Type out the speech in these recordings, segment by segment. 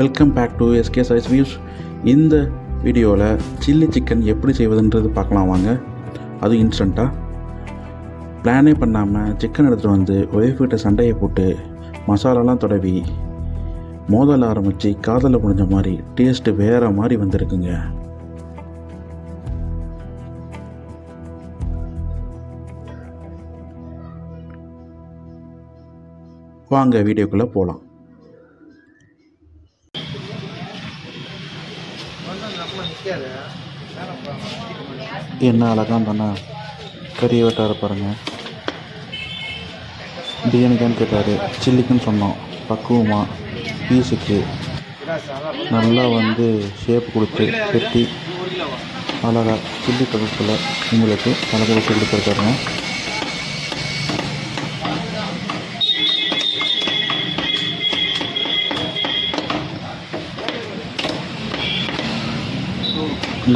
Welcome back to SK size views இந்த வீடியோவில் chilli chicken எப்படி செய்வதுன்றது பார்க்கலாம் வாங்க. அது இன்ஸ்டண்ட்டாக பிளானே பண்ணாமல் சிக்கன் எடுத்துகிட்டு வந்து ஒய்ஃப்கிட்ட சண்டையை போட்டு மசாலாலாம் தடவி மோதல் ஆரம்பித்து காதலில் முடிஞ்ச மாதிரி டேஸ்ட்டு வேறு மாதிரி வந்திருக்குங்க. வாங்க வீடியோக்குள்ளே போகலாம் என்ன அழகாக தானே கறியை வெட்டார பாருங்கள் பிரியாணிக்கான்னு கேட்டார். சில்லிக்குன்னு சொன்னோம். பக்குவமாக பீஸுக்கு. நல்லா வந்து ஷேப் கொடுத்து வெட்டி அழகா சில்லி கலர்ஸில் உங்களுக்கு அழகாக வெட்டி கொடுத்துருக்காருங்க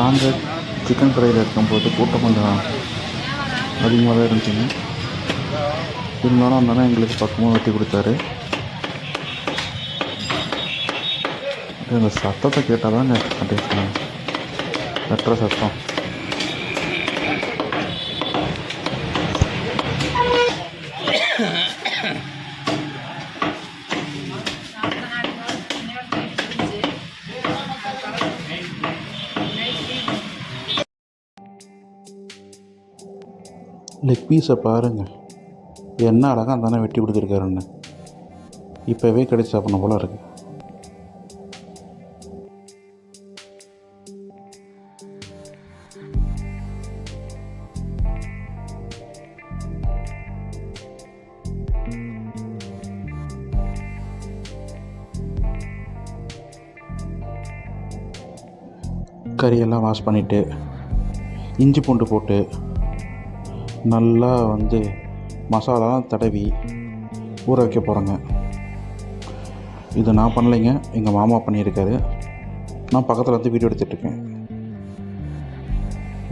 நாங்கள் சிக்கன் கடையில் இருக்கும்போது கூட்டம் கொஞ்சம் அதிகமாக தான் இருந்துச்சுங்க இருந்தாலும் அந்த அண்ணன் எங்களுக்கு பக்கமாக வெட்டி கொடுத்தாரு. இந்த சத்தத்தை கேட்டால் தான் அப்படின்னு வெட்டுற சத்தம். லெக் பீஸை பாருங்கள். என்ன அழகாக அண்ணன் வெட்டி கொடுத்துருக்காருன்னு இப்போவே கிடைச்சி சாப்பிடணும் போல இருக்கு. கறியெல்லாம் வாஷ் பண்ணிவிட்டு இஞ்சி பூண்டு போட்டு நல்லா வந்து மசாலாலாம் தடவி ஊற வைக்க போகிறேங்க இது நான் பண்ணலைங்க. எங்கள் மாமா பண்ணியிருக்காரு. நான் பக்கத்தில் வந்து வீடியோ எடுத்துகிட்ருக்கேன்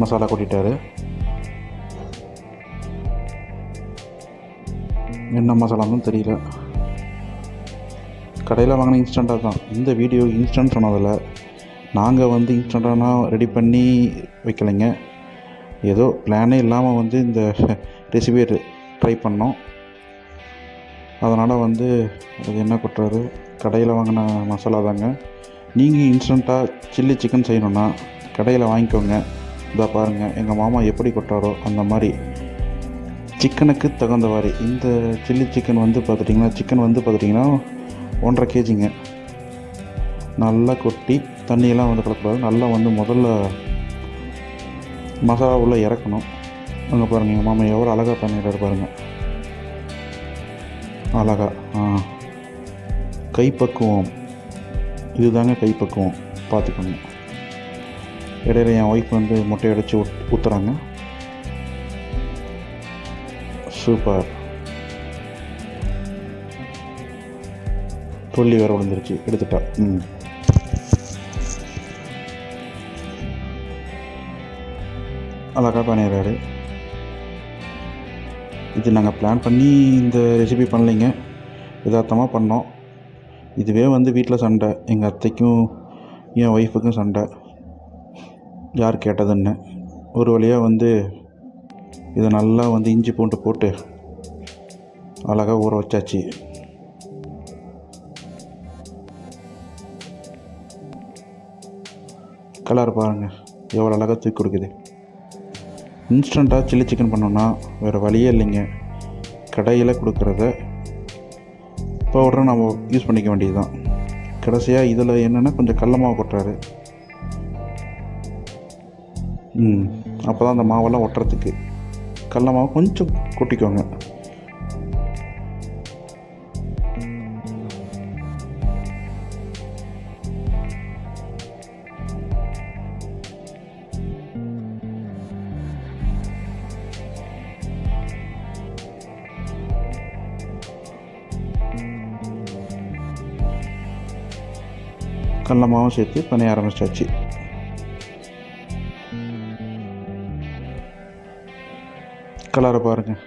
மசாலா கொட்டிட்டாரு. என்ன மசாலான்னு தெரியல. கடையில் வாங்கின இன்ஸ்டண்ட்டாக தான். இந்த வீடியோ இன்ஸ்டன்ட் சொன்னதில் நாங்கள் வந்து இன்ஸ்டண்ட்டாக ரெடி பண்ணி வைக்கலைங்க. ஏதோ பிளானே இல்லாமல் வந்து இந்த ரெசிபியை ட்ரை பண்ணோம். அதனால் வந்து அது என்ன கொட்டுறாரு கடையில் வாங்கின மசாலா தாங்க. நீங்கள் இன்ஸ்டண்ட்டாக சில்லி சிக்கன் செய்யணுன்னா கடையில் வாங்கிக்கோங்க. இதை பாருங்கள் எங்கள் மாமா எப்படி கொட்டாரோ அந்த மாதிரி. சிக்கனுக்கு தகுந்த மாதிரி. இந்த சில்லி சிக்கன் வந்து பார்த்துட்டிங்கன்னா சிக்கன் வந்து பார்த்துட்டிங்கன்னா ஒன்றரை கேஜிங்க நல்லா கொட்டி தண்ணியெல்லாம் வந்து கலக்கூடாது நல்லா வந்து முதல்ல மசாலா உள்ளே இறக்கணும். அங்கே பாருங்கள் எங்கள் மாமா எவ்வளோ அழகாக பண்ணிடுறாரு பாருங்கள் அழகா ஆ. கைப்பக்குவம். இதுதாங்க கைப்பக்குவம். பார்த்துக்கோங்க இடையில என் ஒய்ஃப் வந்து முட்டை அடைச்சி ஊத் ஊற்றுறாங்க சூப்பர். தொல்லி வேறு விழுந்துருச்சு. எடுத்துட்டா. ம். அழகாக பண்ணிடுறாரு. இது நாங்கள் பிளான் பண்ணி இந்த ரெசிபி பண்ணலைங்க. யதார்த்தமாக பண்ணோம். இதுவே வந்து வீட்டில் சண்டை. எங்கள் அத்தைக்கும் என் ஒய்ஃபுக்கும் சண்டை. யார் கேட்டதுன்னு. ஒரு வழியாக வந்து இதை நல்லா வந்து இஞ்சி பூண்டு போட்டு அழகாக ஊற வச்சாச்சு. கலர் பாருங்கள் எவ்வளோ அழகாக தூக்கி கொடுக்குது. இன்ஸ்டண்ட்டாக சில்லி சிக்கன் பண்ணோன்னா வேறு வழியே இல்லைங்க. கடையில் கொடுக்குறத பவுடரை நம்ம யூஸ் பண்ணிக்க வேண்டியது தான் கடைசியாக இதில் என்னென்னா கொஞ்சம் கடல மாவு கொட்டுறாரு. ம் அப்போ தான் அந்த மாவெல்லாம் ஒட்டுறதுக்கு. கடல மாவு கொஞ்சம் கொட்டிக்கோங்க. கடல சேர்த்து பண்ண ஆரம்பிச்சாச்சு. கலரை பாருங்கள்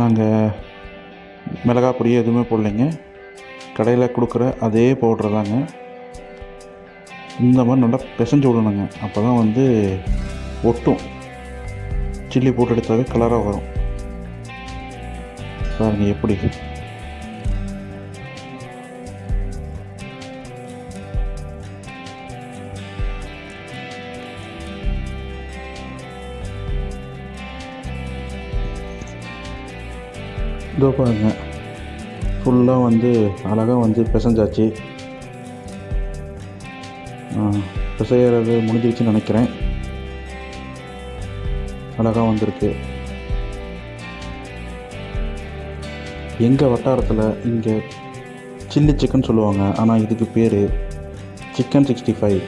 நாங்கள் மிளகா பொடியே எதுவுமே போடலைங்க. கடையில் கொடுக்குற அதே பவுடர் தாங்க. இந்த மாதிரி நல்லா பிசைஞ்சு விடணுங்க. அப்போ தான் வந்து ஒட்டும். சில்லி போட்டு எடுத்தாவே கலராக வரும். பாருங்கள் எப்படி. இதோ பாருங்க. ஃபுல்லாக வந்து அழகாக வந்து பிசைஞ்சாச்சு. பிசையறது முடிஞ்சிருச்சுன்னு நினைக்கிறேன். அழகாக வந்திருக்கு. எங்கள் வட்டாரத்தில் இங்கே சில்லி சிக்கன் சொல்லுவாங்க ஆனால் இதுக்கு பேர் சிக்கன் சிக்ஸ்டி ஃபைவ்.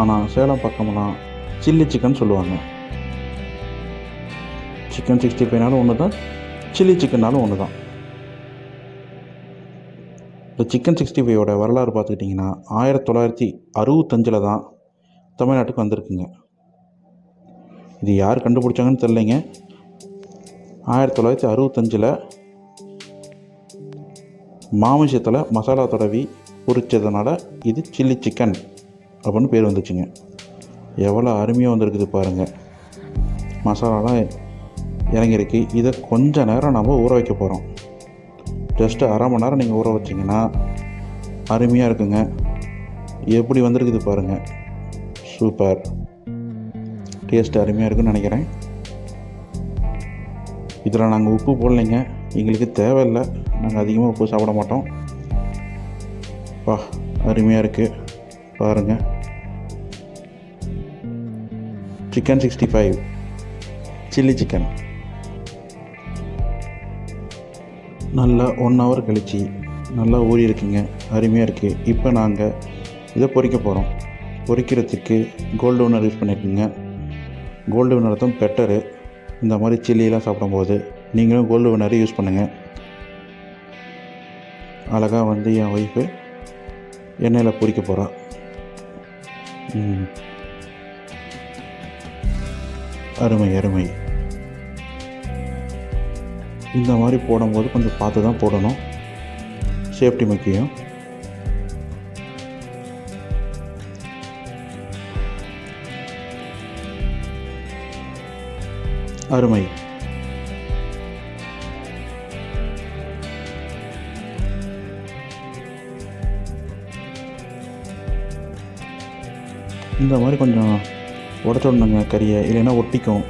ஆனால் சேலம் பக்கம்லாம் சில்லி சிக்கன் சொல்லுவாங்க. சிக்கன் சிக்ஸ்டி ஃபைவ்னாலும் ஒன்று தான் சில்லி சிக்கன்னாலும் ஒன்று தான். இந்த சிக்கன் சிக்ஸ்டி ஃபைவோட வரலாறு பார்த்துக்கிட்டிங்கன்னா ஆயிரத்தி தொள்ளாயிரத்தி அறுபத்தஞ்சில் தான் தமிழ்நாட்டுக்கு வந்திருக்குங்க. இது யார் கண்டுபிடிச்சாங்கன்னு தெரிலங்க ஆயிரத்தி தொள்ளாயிரத்தி அறுபத்தஞ்சில் மாமிசத்தில் மசாலா தடவி பொரிச்சதுனால இது சில்லி சிக்கன் அப்படின்னு பேர் வந்துச்சுங்க. எவ்வளோ அருமையாக வந்திருக்குது பாருங்கள் மசாலாலாம் இறங்கியிருக்கு. இதை கொஞ்ச நேரம் நம்ம ஊற வைக்க போகிறோம் ஜஸ்ட்டு அரை மணி நேரம் நீங்கள் ஊற வச்சிங்கன்னா அருமையாக இருக்குங்க. எப்படி வந்திருக்குது பாருங்கள் சூப்பர் டேஸ்ட் அருமையாக இருக்குன்னு நினைக்கிறேன். இதில் நாங்கள் உப்பு போடலைங்க. எங்களுக்கு தேவையில்லை. நாங்கள் அதிகமாக உப்பு சாப்பிட மாட்டோம். வா அருமையாக இருக்குது பாருங்கள் chicken sixty five chilli chicken நல்லா ஒன் ஹவர் கழிச்சு நல்லா ஊறி இருக்குங்க அருமையாக இருக்குது இப்போ நாங்கள் இதை பொறிக்க போகிறோம் பொறிக்கிறதுக்கு கோல்டு வினர் யூஸ் பண்ணியிருக்குங்க கோல்டு வினர் தான் பெட்டரு இந்த மாதிரி சில்லியெலாம் சாப்பிடும்போது நீங்களும் கோல்டு வினர் யூஸ் பண்ணுங்கள் அழகாக வந்து என் ஒய்ஃபு எண்ணெயில் பொறிக்க போகிறா அருமை அருமை. இந்த மாதிரி போடும்போது கொஞ்சம் பார்த்து தான் போடணும். சேஃப்டி முக்கியம். அருமை. இந்த மாதிரி கொஞ்சம் உடச்சோடணுங்க விடணுங்க கறியை. இல்லைன்னா ஒட்டிக்கும்.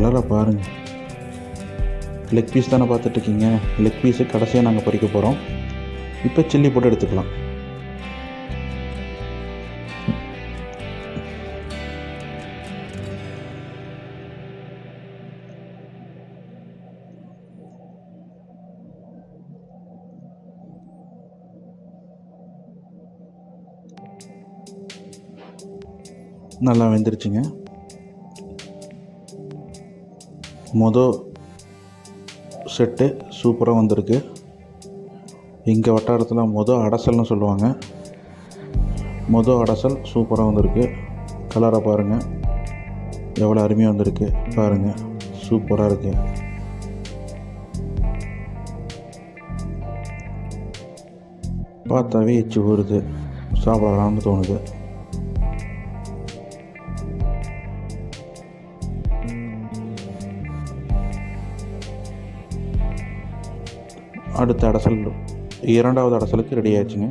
கலரை பாருங்கள் லெக் பீஸ் தானே பார்த்துட்ருக்கீங்க லெக் பீஸு கடைசியாக நாங்கள் பறிக்க போகிறோம் இப்போ சில்லி போட்டு எடுத்துக்கலாம். நல்லா வெந்துருச்சுங்க. மொதல் செட்டு சூப்பராக வந்திருக்கு. எங்கள் வட்டாரத்தில் மொதல் அடசல்னு சொல்லுவாங்க. மொதல் அடசல் சூப்பராக வந்திருக்கு. கலரை பாருங்கள் எவ்வளோ அருமையாக வந்திருக்கு. பாருங்கள் சூப்பராக இருக்குது பார்த்தாவே எச்சு ஊறுது சாப்பிடலாம்னு தோணுது. அடுத்த அடசல் இரண்டாவது அடசலுக்கு ரெடி ஆயிடுச்சுங்க.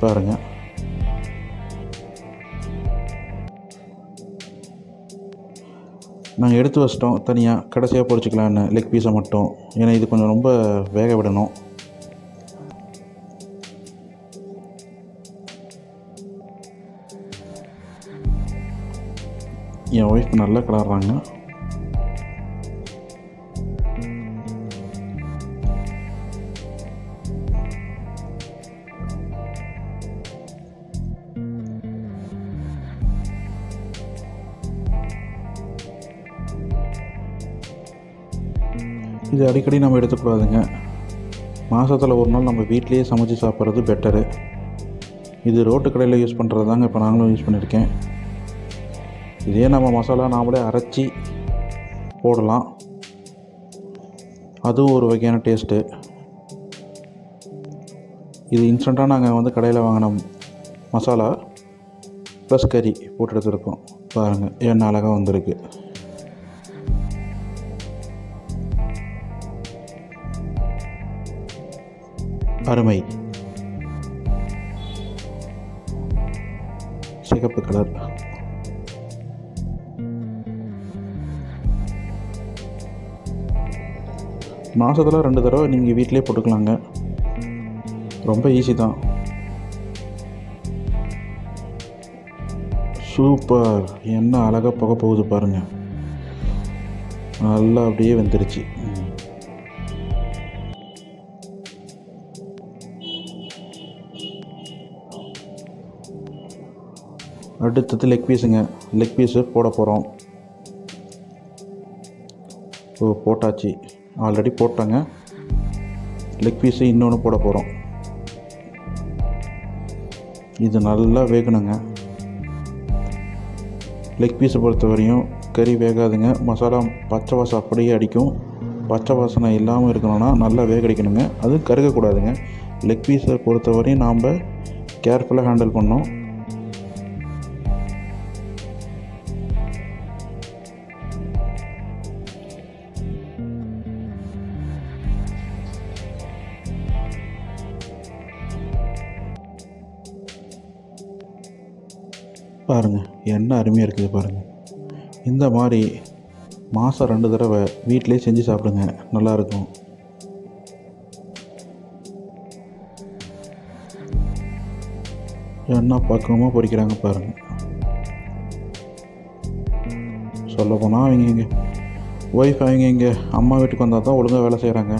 பாருங்க. நாங்கள் எடுத்து வச்சிட்டோம். தனியாக கடைசியாக பொறிச்சிக்கலான்னு லெக் பீஸை மட்டும். ஏன்னா இது கொஞ்சம் ரொம்ப வேக விடணும். என் ஒய்ஃப் நல்லா கிளறாங்க இது அடிக்கடி நம்ம எடுத்துக்கூடாதுங்க. மாதத்தில் ஒரு நாள் நம்ம வீட்லேயே சமைச்சு சாப்பிட்றது பெட்டரு இது ரோட்டு கடையில் யூஸ் பண்ணுறது தாங்க இப்போ நாங்களும் யூஸ் பண்ணியிருக்கேன். இதே நம்ம மசாலா நாமளே அரைச்சி போடலாம். அதுவும் ஒரு வகையான டேஸ்ட்டு இது இன்ஸ்டண்ட்டாக நாங்கள் வந்து கடையில் வாங்கின மசாலா ப்ளஸ் கறி போட்டு எடுத்துருக்கோம். பாருங்கள் என்ன அழகாக வந்திருக்கு. அருமை. சிகப்பு கலர். மாதத்தில் ரெண்டு தடவை நீங்கள் வீட்டிலே போட்டுக்கலாங்க. ரொம்ப ஈஸி தான். சூப்பர். என்ன அழகாக புகை போகுது பாருங்கள் நல்லா அப்படியே வந்துருச்சு. அடுத்தது லெக் பீஸுங்க லெக் பீஸு போட போகிறோம் ஓ போட்டாச்சு. ஆல்ரெடி போட்டாங்க. லெக் பீஸு இன்னொன்று போட போகிறோம் இது நல்லா வேகணுங்க. லெக் பீஸை பொறுத்த வரையும் கறி வேகாதுங்க. மசாலா பச்சை வாசம் அப்படியே அடிக்கும். பச்சை வாசனை இல்லாமல் இருக்கணும்னா நல்லா வேக அடிக்கணுங்க அதுவும் கருகக்கூடாதுங்க. லெக் பீஸை பொறுத்த வரையும் நாம் கேர்ஃபுல்லாக ஹேண்டில் பண்ணோம் பாருங்கள் என்ன அருமையாக இருக்குது பாருங்கள் இந்த மாதிரி மாதம் ரெண்டு தடவை வீட்டிலே செஞ்சு சாப்பிடுங்க நல்லாயிருக்கும் என்ன பக்குவமாக பொறிக்கிறாங்க பாருங்கள் சொல்லப்போனால் அவங்க இங்கே ஒய்ஃப் அவங்க இங்கே அம்மா வீட்டுக்கு வந்தால் தான் ஒழுங்காக வேலை செய்கிறாங்க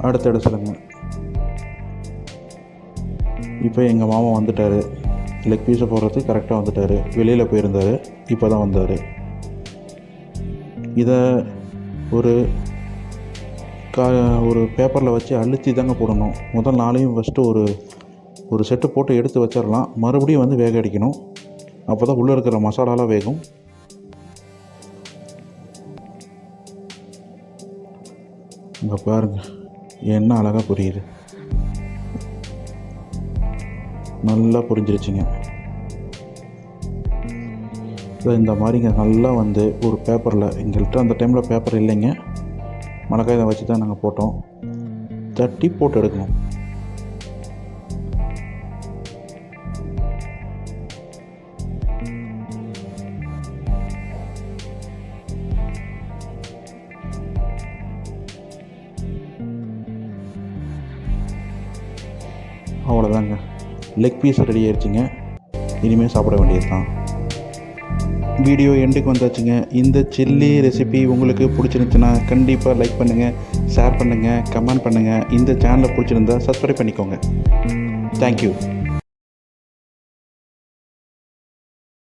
அடுத்த இடத்துலங்க இப்போ எங்கள் மாமா வந்துட்டார். லெக் பீஸை போடுறதுக்கு கரெக்டாக வந்துட்டார். வெளியில் போயிருந்தார். இப்போ தான் வந்தார். இதை ஒரு கா ஒரு பேப்பரில் வச்சு அழுத்தி தாங்க போடணும். முதல் நாளையும் ஃபஸ்ட்டு ஒரு ஒரு செட்டு போட்டு எடுத்து வச்சிடலாம். மறுபடியும் வந்து வேக அடிக்கணும். அப்போ தான் உள்ளே இருக்கிற மசாலாலாம் வேகும். இங்கே பாருங்கள் என்ன அழகாக புரியுது. நல்லா புரிஞ்சிருச்சுங்க. இல்லை இந்த மாதிரிங்க நல்லா வந்து ஒரு பேப்பரில் எங்கள்கிட்ட அந்த டைமில் பேப்பர் இல்லைங்க. மழைக்காயதை வச்சு தான் நாங்கள் போட்டோம். தட்டி போட்டு எடுக்கணும். அவ்வளோதாங்க லெக் பீஸ் ரெடி ஆயிடுச்சுங்க இனிமேல் சாப்பிட வேண்டியது தான் வீடியோ எண்டுக்கு வந்தாச்சுங்க. இந்த சில்லி ரெசிபி உங்களுக்கு பிடிச்சிருந்துச்சுன்னா கண்டிப்பாக லைக் பண்ணுங்கள் ஷேர் பண்ணுங்கள் கமெண்ட் பண்ணுங்கள் இந்த சேனலை பிடிச்சிருந்தா சப்ஸ்கிரைப் பண்ணிக்கோங்க. தேங்க்யூ